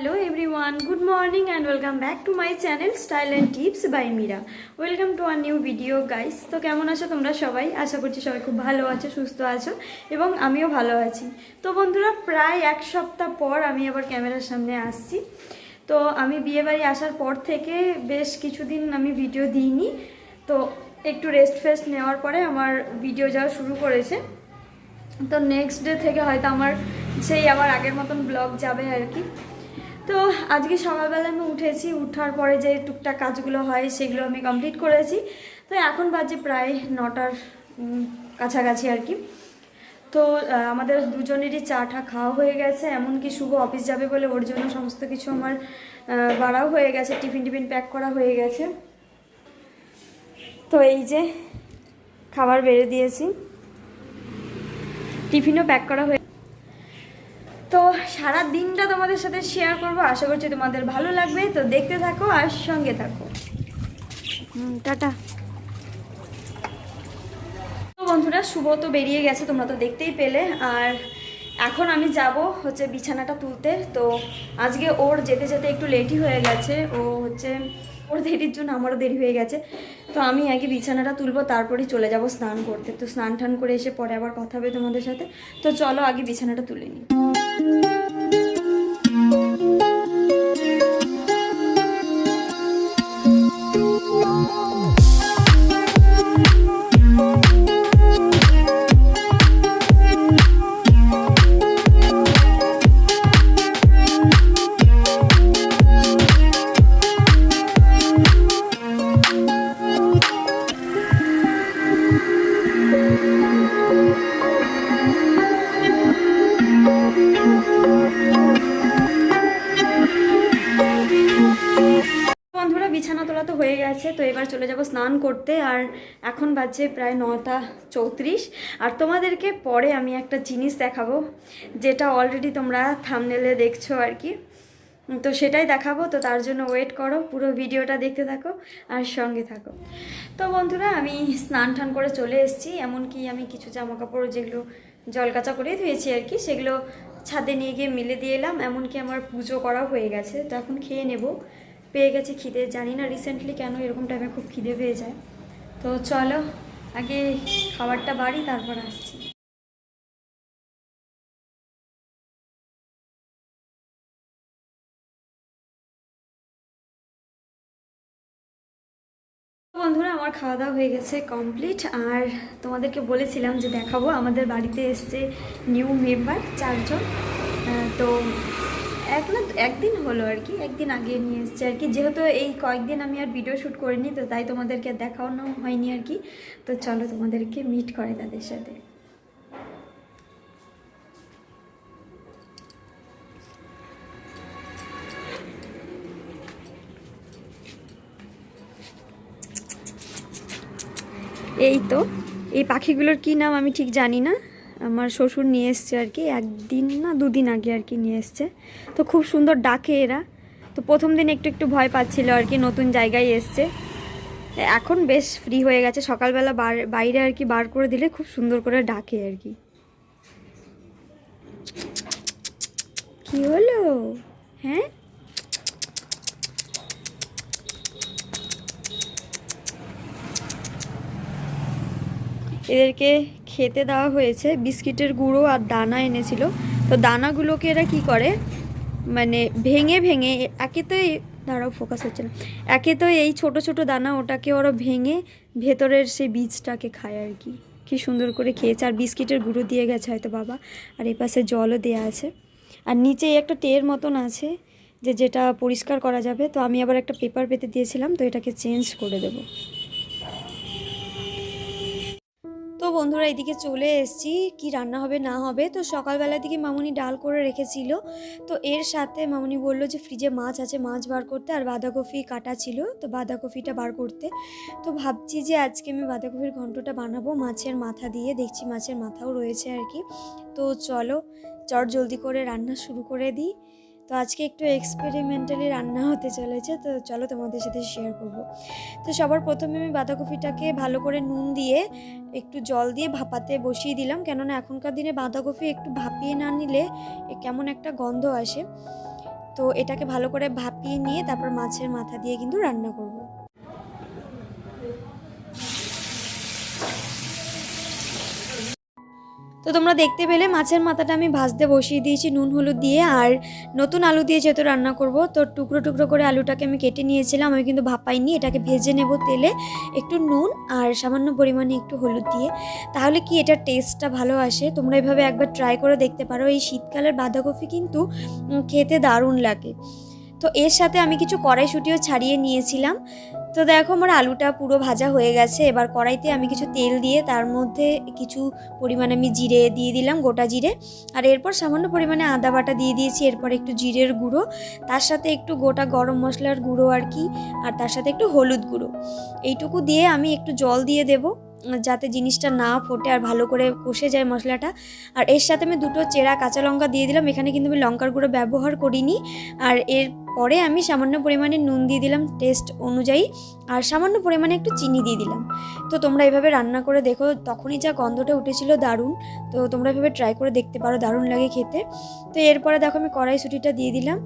Hello everyone good morning and welcome back to my channel style and tips by Meera welcome to our new video guys তো কেমন আছো তোমরা সবাই? আশা করছি সবাই খুব ভালো আছো, সুস্থ আছো এবং আমিও ভালো আছি। তো বন্ধুরা, প্রায় এক সপ্তাহ পর আমি আবার ক্যামেরার সামনে আসছি। তো আমি বিয়েবাড়ি আসার পর থেকে বেশ কিছুদিন আমি ভিডিও দিইনি। তো একটু রেস্ট ফেস্ট নেওয়ার পরে আমার ভিডিও যাওয়া শুরু করেছে। তো নেক্সট ডে থেকে হয়তো আমার সেই আবার আগের মতন ব্লগ যাবে আর কি। তো আজকে সকালবেলা আমি উঠেছি, উঠার পরে যে টুকটাক কাজগুলো হয় সেগুলো আমি কমপ্লিট করেছি। তো এখন বাজে প্রায় নটার কাছাকাছি আর কি। তো আমাদের দুজনেরই চা টা খাওয়া হয়ে গেছে। এমনকি শুভ অফিস যাবে বলে ওর জন্য সমস্ত কিছু আমার বাড়াও হয়ে গেছে, টিফিন টিফিন প্যাক করা হয়ে গেছে। তো এই যে, খাবার বেড়ে দিয়েছি। টিফিনও প্যাক করা হয়ে তো সারা দিনটা তোমাদের সাথে শেয়ার করব। আশা করছি তোমাদের ভালো লাগবে। তো দেখতে থাকো আর সঙ্গে থাকো। টাটা। তো বন্ধুরা শুভ তো বেরিয়ে গেছে তোমরা তো দেখতেই পেলে। আর এখন আমি যাব হচ্ছে বিছানাটা তুলতে। তো আজকে ওর যেতে যেতে একটু লেটই হয়ে গেছে। ও হচ্ছে ওর দেরির জন্য আমারও দেরি হয়ে গেছে। তো আমি আগে বিছানাটা তুলবো তারপরেই চলে যাব স্নান করতে। তো স্নান টান করে এসে পরে আবার কথা হবে তোমাদের সাথে। তো চলো আগে বিছানাটা তুলে নিই। বন্ধুরা তোলা তো হয়ে গেছে, তো এবার চলে যাব স্নান করতে। আর এখন বাজছে প্রায় নটা চৌত্রিশ। আর তোমাদেরকে পরে আমি একটা জিনিস দেখাবো, যেটা অলরেডি তোমরা থামনেলে দেখছ আর কি। তো সেটাই দেখাবো, তো তার জন্য ওয়েট করো, পুরো ভিডিওটা দেখতে থাকো আর সঙ্গে থাকো। তো বন্ধুরা, আমি স্নান টান করে চলে এসেছি, এমনকি আমি কিছু জামা কাপড় যেগুলো জল কাচা করে ধুয়েছি আর কি, সেগুলো ছাদে নিয়ে গিয়ে মিলে দিয়ে এলাম, এমনকি আমার পুজো করাও হয়ে গেছে। তো এখন খেয়ে নেব। পেয়ে গেছি খিদে, জানি না রিসেন্টলি কেন এরকম টাইমে খুব খিদে পেয়ে যায়। তো চলো, আগে খাবারটা বাড়ি, তারপর আসছি। বন্ধুরা, আমার খাওয়া দাওয়া হয়ে গেছে কমপ্লিট আর তোমাদেরকে বলেছিলাম যে দেখাবো, আমাদের বাড়িতে এসছে নিউ মেম্বার চারজন। তো এক না একদিন হলো আর কি, একদিন আগে নিয়ে এসছে আর কি। যেহেতু এই কয়েকদিন আমি আর ভিডিও শ্যুট করিনি, তো তাই তোমাদেরকে দেখানো হয়নি আর কি। তো চলো তোমাদেরকে মিট করে তাদের সাথে। এই তো, এই পাখিগুলোর কি নাম আমি ঠিক জানি না। আমার শ্বশুর নিয়ে এসছে আর কি, একদিন না দুদিন আগে আর কি নিয়ে এসছে। তো খুব সুন্দর ডাকে এরা। তো প্রথম দিন একটু একটু ভয় পাচ্ছিল আর কি, নতুন জায়গায় এসছে। এখন বেশ ফ্রি হয়ে গেছে, সকালবেলা বাইরে আর কি বার করে দিলে খুব সুন্দর করে ডাকে আর কি। কি হলো? হ্যাঁ? এদেরকে খেতে দেওয়া হয়েছে। বিস্কিটের গুঁড়ো আর দানা এনেছিল। তো দানাগুলোকে এরা কি করে? মানে ভেঙে ভেঙে, একে তো দাঁড়াও ফোকাস হচ্ছে না। একে তো এই ছোট ছোট দানা ওটাকে ওরা ভেঙে ভেতরের সেই বীজটাকে খায় আর কি। কি সুন্দর করে খেয়েছে। আর বিস্কিটের গুঁড়ো দিয়ে গেছে হয়তো বাবা। আর এই পাশে জলও দেওয়া আছে। আর নিচে একটা টের মতন আছে যে যেটা পরিষ্কার করা যাবে। তো আমি আবার একটা পেপার পেতে দিয়েছিলাম। তো এটাকে চেঞ্জ করে দেবো। বন্ধুরা, এদিকে চলে এসেছি। কি রান্না হবে, না হবে? তো সকালবেলার দিকে মামুনি ডাল করে রেখেছিল। তো এর সাথে মামুনি বলল যে, ফ্রিজে মাছ আছে, মাছ বার করতে। আর বাঁধাকপি কাটা ছিল, তো বাঁধাকপিটা বার করতে। তো ভাবছি যে, আজকে আমি বাঁধাকপির ঘন্টটা বানাবো মাছের মাথা দিয়ে। দেখছি মাছের মাথাও রয়েছে আর কি। তো চলো, চট জলদি করে রান্না শুরু করে দিই। তো আজকে একটু এক্সপেরিমেন্টালি রান্না হতে চলেছে, তো চলো তোমাদের সাথে শেয়ার করব। তো সবার প্রথমে আমি বাঁধাকপিটাকে ভালো করে নুন দিয়ে একটু জল দিয়ে ভাপাতে বসিয়ে দিলাম, কেননা এখনকার দিনে বাঁধাকপি একটু ভাপিয়ে না নিলে কেমন একটা গন্ধ আসে। তো এটাকে ভালো করে ভাপিয়ে নিয়ে তারপর মাছের মাথা দিয়ে কিন্তু রান্না করব। তো তোমরা দেখতে পেলে মাছের মাথাটা আমি ভাজতে বসিয়ে দিয়েছি, নুন, হলুদ দিয়ে। আর নতুন আলু দিয়ে যেহেতু রান্না করব, তো টুকরো টুকরো করে আলুটাকে আমি কেটে নিয়েছিলাম। আমি কিন্তু ভাপাইনি, এটাকে ভেজে নেব তেলে। একটু নুন আর সামান্য পরিমাণে একটু হলুদ দিয়ে। তাহলে কি এটার টেস্টটা ভালো আসে? তোমরা এভাবে একবার ট্রাই করে দেখতে পারো। এই শীতকালের বাঁধাকপি কিন্তু খেতে দারুণ লাগে। তো এর সাথে আমি কিছু কড়াইশুটিও ছাড়িয়ে নিয়েছিলাম। তো দেখো আমার আলুটা পুরো ভাজা হয়ে গেছে। এবার কড়াইতে আমি কিছু তেল দিয়ে তার মধ্যে কিছু পরিমাণে আমি জিরে দিয়ে দিলাম, গোটা জিরে। আর এরপর সামান্য পরিমাণে আদা বাটা দিয়ে দিয়েছি, এরপর একটু জিরের গুঁড়ো। তার সাথে একটু গোটা গরম মশলার গুঁড়ো আর কি, আর তার সাথে একটু হলুদ গুঁড়ো। এইটুকু দিয়ে আমি একটু জল দিয়ে দেব। যাতে জিনিসটা না ফোটে আর ভালো করে কষে যায় মশলাটা। আর এর সাথে আমি দুটো চেরা কাঁচা লঙ্কা দিয়ে দিলাম। এখানে কিন্তু আমি লঙ্কার গুঁড়ো ব্যবহার করিনি। আর এর পরে আমি সামান্য পরিমাণে নুন দিয়ে দিলাম টেস্ট অনুযায়ী। আর সামান্য পরিমাণে একটু চিনি দিয়ে দিলাম। তো তোমরা এভাবে রান্না করে দেখো, তখনই যা গন্ধটা উঠেছিল দারুণ। তো তোমরা এভাবে ট্রাই করে দেখতে পারো, দারুণ লাগে খেতে। তো এরপরে দেখো আমি কড়াইশুঁটিটা দিয়ে দিলাম।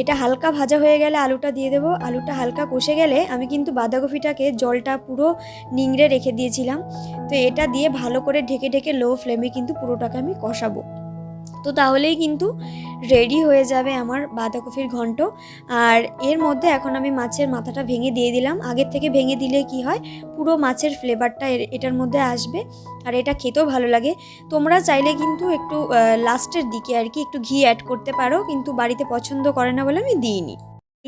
এটা হালকা ভাজা হয়ে গেলে আলুটা দিয়ে দেবো। আলুটা হালকা কষে গেলে আমি কিন্তু বাঁধাকপিটাকে জলটা পুরো নিংড়ে রেখে দিয়েছিলাম। তো এটা দিয়ে ভালো করে ঢেকে ঢেকে লো ফ্লেমে কিন্তু পুরোটাকে আমি কষাবো। তো তাহলেই কিন্তু রেডি হয়ে যাবে আমার বাঁধাকপির ঘন্ট। আর এর মধ্যে এখন আমি মাছের মাথাটা ভেঙে দিয়ে দিলাম। আগের থেকে ভেঙে দিলে কি হয়, পুরো মাছের ফ্লেভারটা এটার মধ্যে আসবে। আর এটা খেতেও ভালো লাগে। তোমরা চাইলে কিন্তু একটু লাস্টের দিকে আর কি একটু ঘি অ্যাড করতে পারো। কিন্তু বাড়িতে পছন্দ করে না বলে আমি দিইনি।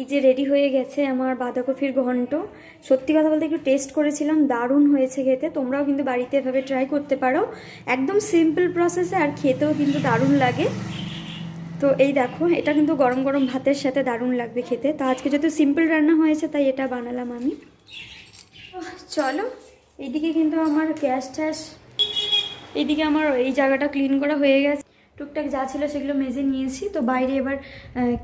এই যে রেডি হয়ে গেছে আমার বাঁধাকপির ঘন্ট। সত্যি কথা বলতে একটু টেস্ট করেছিলাম, দারুণ হয়েছে খেতে। তোমরাও কিন্তু বাড়িতে এভাবে ট্রাই করতে পারো। একদম সিম্পল প্রসেসে আর খেতেও কিন্তু দারুণ লাগে। তো এই দেখো, এটা কিন্তু গরম গরম ভাতের সাথে দারুণ লাগবে খেতে। তো আজকে যেহেতু সিম্পল রান্না হয়েছে, তাই এটা বানালাম আমি। চলো, এইদিকে কিন্তু আমার গ্যাস ট্যাস, এইদিকে আমার এই জায়গাটা ক্লিন করা হয়ে গেছে। টুকটাক যা ছিল সেগুলো মেজে নিয়েছি। তো বাইরে এবার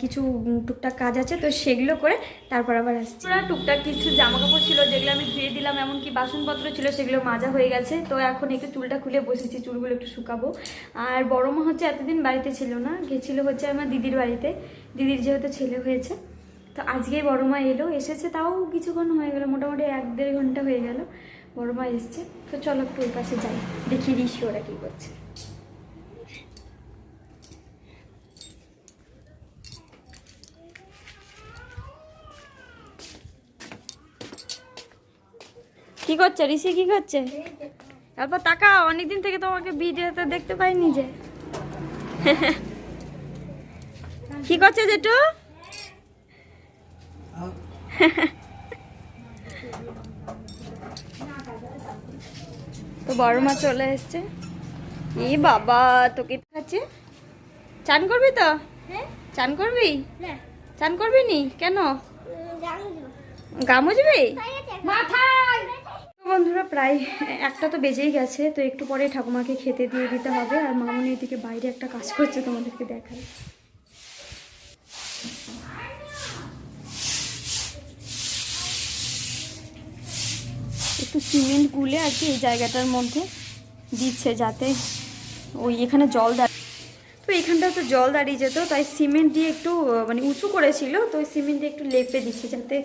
কিছু টুকটাক কাজ আছে। তো সেগুলো করে তারপর আবার আসছি। পুরো টুকটাক কিছু জামা কাপড় ছিল, যেগুলো আমি ধুয়ে দিলাম, এমনকি বাসনপত্র ছিল, সেগুলো মাজা হয়ে গেছে। তো এখন একটু চুলটা খুলে বসেছি, চুলগুলো একটু শুকাবো। আর বড় মা হচ্ছে এতদিন বাড়িতে ছিল না, গেছিল হচ্ছে আমার দিদির বাড়িতে। দিদির যেহেতু ছেলে হয়েছে। তো আজকেই বড় মা এলো, এসেছে, তাও কিছুক্ষণ হয়ে গেল, মোটামুটি এক দেড় ঘণ্টা হয়ে গেল। বড় মা এসছে। তো চলো একটু ওই পাশে যাই, দেখি দিচ্ছি ওরা কী করছে। কি করছে? ঋষি কি করছে? তারপর তাকা অনেকদিন থেকে তোমাকে ভিডিওতে দেখতে পাইনি যে। কি করছে জেঠু? তো বড় মা চলে এসছে। এ বাবা তোকে খাচ্ছে চান করবি তো? চান করবি? চান করবি নি? কেন? গা মুজবি তো বন্ধুরা, প্রায় একটা তো বেজেই গেছে, তো একটু পরে ঠাকুমাকে খেতে দিয়ে দিতে হবে, আর মামনি এদিকে বাইরে একটা কাজ করছে তোমাদেরকে দেখায় একটু সিমেন্ট গুলে আর কি এই জায়গাটার মধ্যে দিচ্ছে যাতে ওই এখানে জল দাঁড়িয়ে তো এখানটা তো জল দাঁড়িয়ে যেত, তাই সিমেন্ট দিয়ে একটু মানে উঁচু করেছিল, তো সিমেন্ট দিয়ে একটু লেপে দিচ্ছে যাতে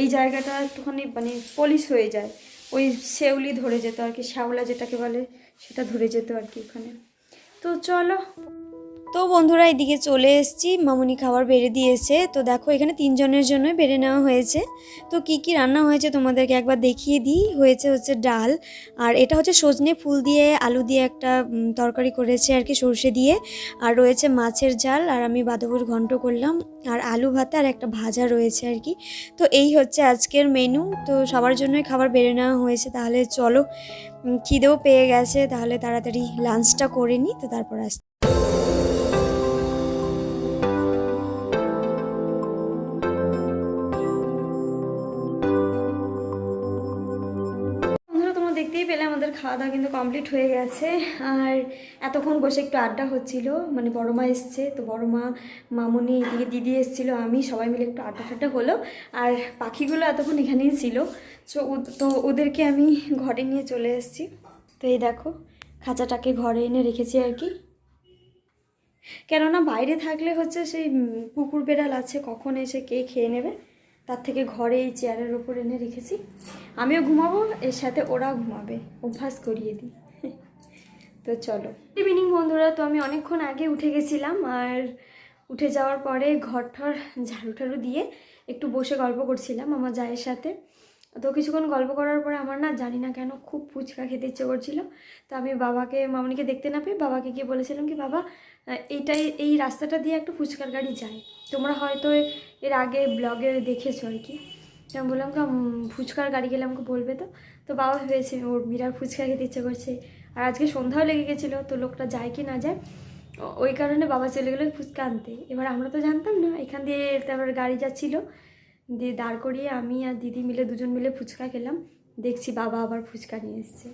এই জায়গাটা একটুখানি মানে পলিশ হয়ে যায়। ওই শেউলি ধরে যেত আর কি, শ্যাওলা যেটাকে বলে, সেটা ধরে যেত আর কি ওখানে। তো চলো। তো বন্ধুরা এদিকে চলে এসেছি, মামুনি খাবার বেড়ে দিয়েছে। তো দেখো এখানে তিনজনের জন্য বেড়ে নেওয়া হয়েছে। তো কি কি রান্না হয়েছে তোমাদেরকে একবার দেখিয়ে দিই। হয়েছে হচ্ছে ডাল, আর এটা হচ্ছে সজনে ফুল দিয়ে, আলু দিয়ে একটা তরকারি করেছে আর কি সর্ষে দিয়ে। আর রয়েছে মাছের ঝাল, আর আমি বাঁধাকপির ঘন্ট করলাম। আর আলু ভাতে আর একটা ভাজা রয়েছে আর কি। তো এই হচ্ছে আজকের মেনু তো সবার জন্যই খাবার বেড়ে নেওয়া হয়েছে। তাহলে চলো খিদেও পেয়ে গেছে, তাহলে তাড়াতাড়ি লাঞ্চটা করে নিই, তো তারপর আস আমাদের খাওয়া দাওয়া কিন্তু কমপ্লিট হয়ে গেছে। আর এতক্ষণ বসে একটু আড্ডা হচ্ছিল। মানে বড় মা এসছে, তো বড় মা মামুনি, এদিকে দিদি এসেছিল, আমি সবাই মিলে একটু আড্ডা ফাড্ডা হলো। আর পাখিগুলো এতক্ষণ এখানেই ছিল। তো ওদেরকে আমি ঘরে নিয়ে চলে এসেছি। তো এই দেখো, খাঁচাটাকে ঘরে এনে রেখেছি আর কি। কেননা বাইরে থাকলে হচ্ছে সেই কুকুর বেড়াল আছে, কখন এসে কে খেয়ে নেবে? তার থেকে ঘরে এই চেয়ারের ওপর এনে রেখেছি। আমিও ঘুমাবো, এর সাথে ওরা ঘুমাবে। অভ্যাস করিয়ে দিই। তো চলো। ইভিনিং বন্ধুরা, তো আমি অনেকক্ষণ আগে উঠে গেছিলাম আর উঠে যাওয়ার পরে ঘর ঠর ঝাড়ু ঠাড়ু দিয়ে একটু বসে গল্প করছিলাম আমার জায়ের সাথে। তো কিছুক্ষণ গল্প করার পরে আমার না জানি না কেন খুব ফুচকা খেতে ইচ্ছে করছিল। তো আমি বাবাকে, মামনিকে দেখতে না পেয়ে বাবাকে গিয়ে বলেছিলাম কি, বাবা আহ, এইটাই এই রাস্তাটা দিয়ে একটা ফুচকার গাড়ি যায়। তোমরা হয়তো এর আগে ব্লগে দেখেছ আর কি। আমি বললাম কি, ফুচকার গাড়ি গেলে আমাকে বলবে তো। তো বাবা ভেবেছে ওর বিরাট ফুচকা খেতে ইচ্ছে করছে। আর আজকে সন্ধ্যাও লেগে গেছিল তো লোকটা যায় কি না যায় ওই কারণে বাবা চলে গেলো ফুচকা আনতে। এবার আমরা তো জানতাম না এখান দিয়ে তারপর গাড়ি যাচ্ছিল। দিয়ে দাঁড় করিয়ে আমি আর দিদি মিলে দুজন মিলে ফুচকা খেলাম। দেখছি বাবা আবার ফুচকা নিয়ে এসছে।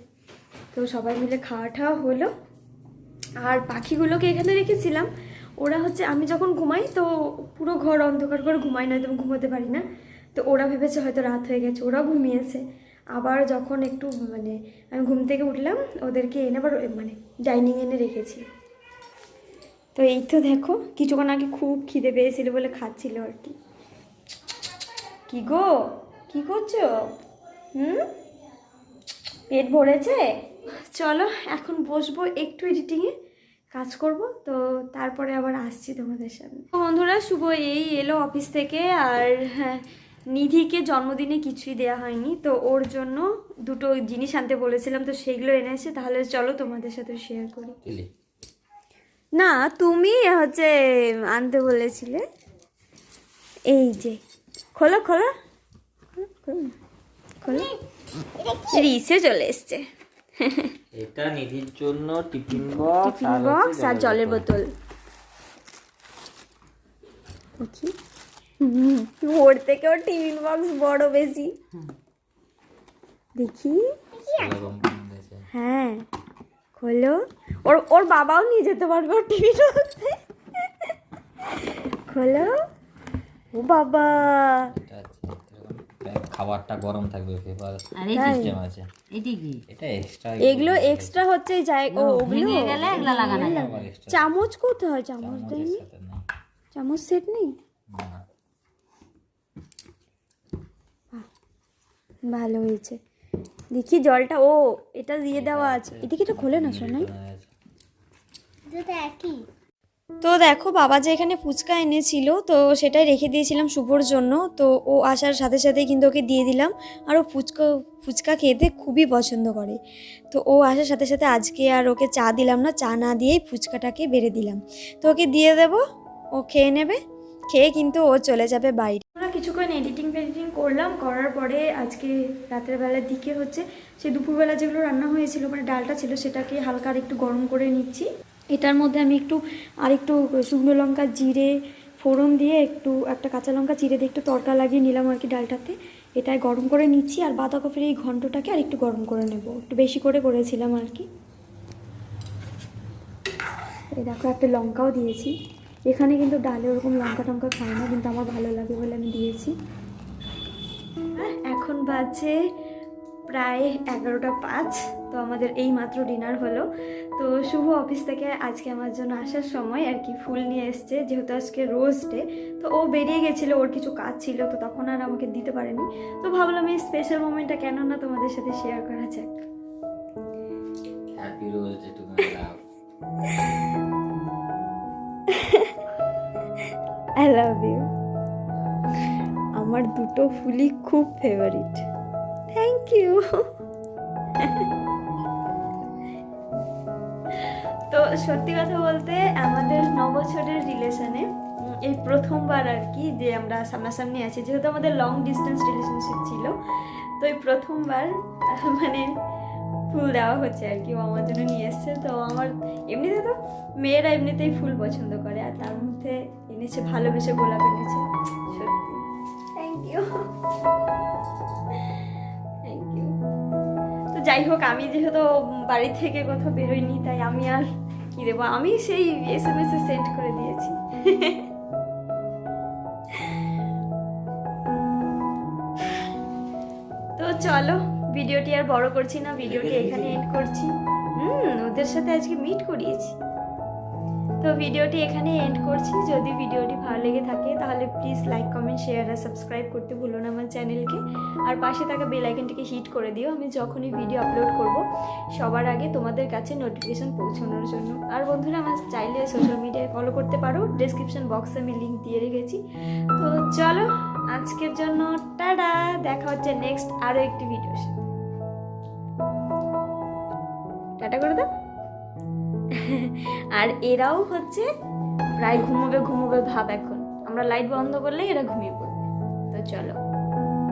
তো সবাই মিলে খাওয়া টাওয়া হলো। আর পাখিগুলোকে এখানে রেখেছিলাম। ওরা হচ্ছে, আমি যখন ঘুমাই, তো পুরো ঘর অন্ধকার করে ঘুমাই না আমি ঘুমোতে পারি না। তো ওরা ভেবেছে হয়তো রাত হয়ে গেছে ওরা ঘুমিয়েছে। আবার যখন একটু মানে আমি ঘুম থেকে উঠলাম, ওদেরকে এনে আবার মানে ডাইনিং এনে রেখেছি। তো এই তো দেখো, কিছুক্ষণ আগে খুব খিদে পেয়েছিল বলে খাচ্ছিল আর কি। কি গো? কি করছ? হুম? পেট ভরেছে? চলো এখন বসবো একটু এডিটিংয়ে কাজ করব। তো তারপরে আবার আসছি তোমাদের সামনে। তো বন্ধুরা শুভ এই এলো অফিস থেকে আর হ্যাঁ নিধিকে জন্মদিনে কিছুই দেওয়া হয়নি। তো ওর জন্য দুটো জিনিস আনতে বলেছিলাম তো সেগুলো এনেছে তাহলে চলো তোমাদের সাথে শেয়ার করি। না তুমি হচ্ছে আনতে বলেছিলে। এই যে খোলো খোলো। খোলো, খোলো। রিসে চলে এসছে। এটা নিধির জন্য টিফিন বক্স টিফিন বক্স আর জলের বোতল। দেখি। ওর থেকে ওর টিফিন বক্স বড় বেশি। দেখি। হ্যাঁ খোলো। ওর ওর বাবাও নিয়ে যেতে পারবে ওর টিফিন বক্সে। খোলো। ও বাবা। খাবারটা গরম থাকবে পেপার সিস্টেম আছে। এটি কি? এটা এক্সট্রা এগুলো এক্সট্রা হচ্ছে যাই ও ওগুলো ভেঙে গেলে এগুলো লাগানো যাবে। চামচ কোথায় চামচ দেয়নি? চামচ সেট নেই? ভালো হয়েছে। দেখি জলটা ও এটা দিয়ে দেওয়া আছে। এটা কি এটা খোলে না শোনাই। তো দেখো, বাবা যে এখানে ফুচকা এনেছিল, তো সেটাই রেখে দিয়েছিলাম শুভর জন্য। তো ও আসার সাথে সাথেই কিন্তু ওকে দিয়ে দিলাম। আর ও ফুচকা ফুচকা খেতে খুবই পছন্দ করে। তো ও আসার সাথে সাথে আজকে আর ওকে চা দিলাম না, চা না দিয়েই ফুচকাটাকে বেড়ে দিলাম। তো ওকে দিয়ে দেবো, ও খেয়ে নেবে। খেয়ে কিন্তু ও চলে যাবে বাইরে। আমরা কিছুক্ষণ এডিটিং ফেডিটিং করলাম, করার পরে আজকে রাতের বেলার দিকে হচ্ছে, সে দুপুরবেলা যেগুলো রান্না হয়েছিল মানে ডালটা ছিল, সেটাকে হালকা একটু গরম করে নিচ্ছি। এটার মধ্যে আমি একটু আর একটু শুকনো লঙ্কা জিরে ফোড়ন দিয়ে একটু একটা কাঁচা লঙ্কা চিড়ে দিয়ে একটু তড়কা লাগিয়ে নিলাম আর কি ডালটাতে। এটাই গরম করে নিচ্ছি আর বাঁধাকপির এই ঘন্টটাকে আর একটু গরম করে নেব। একটু বেশি করে করেছিলাম আর কি। এই দেখো, একটা লঙ্কাও দিয়েছি। এখানে কিন্তু ডালে ওরকম লঙ্কা টঙ্কা খায় না, কিন্তু আমার ভালো লাগে বলে আমি দিয়েছি। এখন বাজে প্রায় এগারোটা পাঁচ তো আমাদের এই মাত্র ডিনার হলো। তো শুভ অফিস থেকে আজকে আমার জন্য আসার সময় আর কি ফুল নিয়ে এসছে যেহেতু আজকে রোজ ডে তো ও বেরিয়ে গেছিল ওর কিছু কাজ ছিল তো তখন আর আমাকে দিতে পারেনি। তো ভাবলাম এই স্পেশাল মোমেন্টটা কেন না তোমাদের সাথে শেয়ার করা যাক। Happy rose day to love I love you আমার দুটো ফুলই খুব ফেভারিট থ্যাংক ইউ তো সত্যি কথা বলতে আমাদের ন বছরের রিলেশনে এই প্রথমবার আর কি যে আমরা সামনাসামনি আছি যেহেতু আমাদের লং ডিস্টেন্স রিলেশনশিপ ছিল তো এই প্রথমবার মানে ফুল দেওয়া হচ্ছে আর কি ও আমার জন্য নিয়ে এসছে। তো আমার এমনিতে তো মেয়েরা এমনিতেই ফুল পছন্দ করে আর তার মধ্যে এনেছে ভালোবেসে গোলাপ এনেছে। সত্যি। থ্যাংক ইউ যাই হোক, আমি যেহেতু বাড়ি থেকে কোথাও বেরোইনি, তাই আমি আর কি দেবো? আমি সেই এস এম এস সেন্ড করে দিয়েছি। তো চলো, ভিডিওটি আর বড় করছি না, ভিডিওটি এখানে এন্ড করছি। হুম, ওদের সাথে আজকে মিট করিয়েছি। তো ভিডিওটি এখানে এন্ড করছি। যদি ভিডিওটি ভালো লেগে থাকে, তাহলে প্লিজ লাইক কমেন্ট শেয়ার আর সাবস্ক্রাইব করতে ভুলো না আমার চ্যানেলকে আর পাশে থাকা বেল আইকনটিকে হিট করে দিও, আমি যখনই ভিডিও আপলোড করব, সবার আগে তোমাদের কাছে নোটিফিকেশন পৌঁছানোর জন্য। আর বন্ধুরা, আমার চাইলে সোশ্যাল মিডিয়ায় ফলো করতে পারো ডেসক্রিপশন বক্সে আমি লিঙ্ক দিয়ে রেখেছি। তো চলো, আজকের জন্য টাটা, দেখা হচ্ছে নেক্সট আরও একটি ভিডিওর সাথে। টাটা করে দাও। আর এরাও হচ্ছে প্রায় ঘুমোবে ঘুমোবে ভাব এখন। আমরা লাইট বন্ধ করলে এরা ঘুমিয়ে পড়বে। তো চলো।